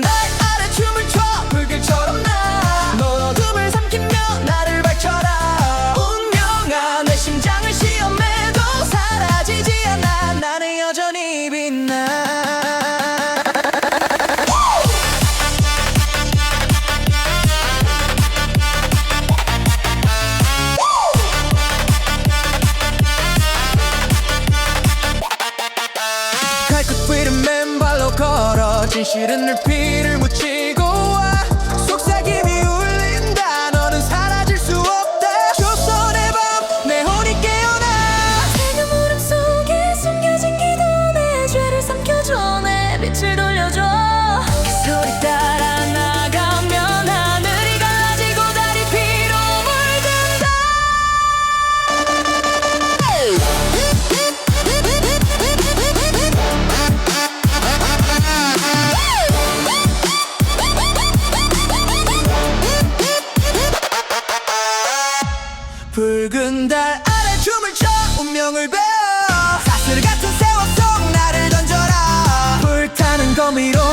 Back. 진실은 눈피를 묻히 붉은 달 아래 춤을 춰 운명을 배워 사슬 같은 세월 속 나를 던져라. 불타는 거미로